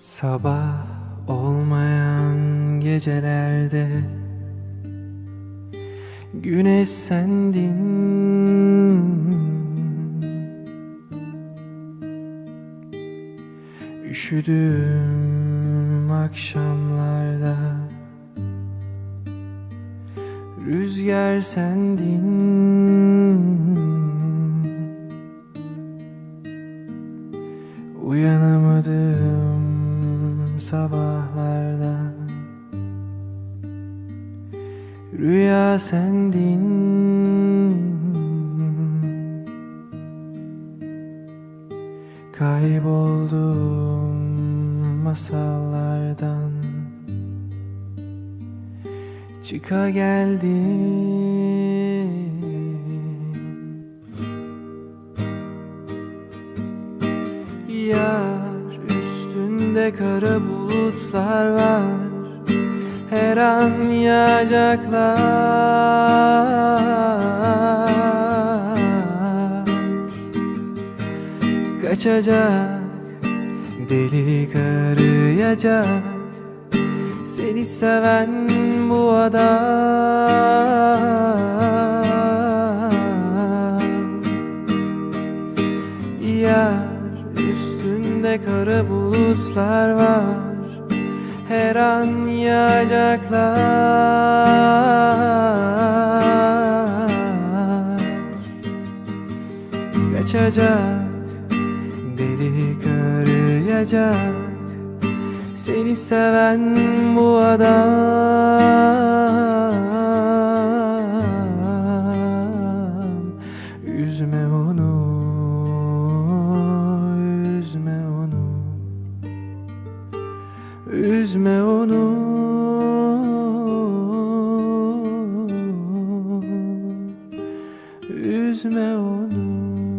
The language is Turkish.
Sabah olmayan gecelerde Güneş sendin. Üşüdüm akşamlarda Rüzgar sendin. Uyanamadım sabahlarda. Rüya sendin. Kayboldum masallardan. Çıka geldin Yar üstünde kara bulutlar var. Her an yağacaklar. Kaçacak delik arayacak Seni seven bu adam. Yar üstünde kara bulutlar var. Her an yağacaklar Kaçacak delik arayacak Seni seven bu adam Üzme onu. Üzme onu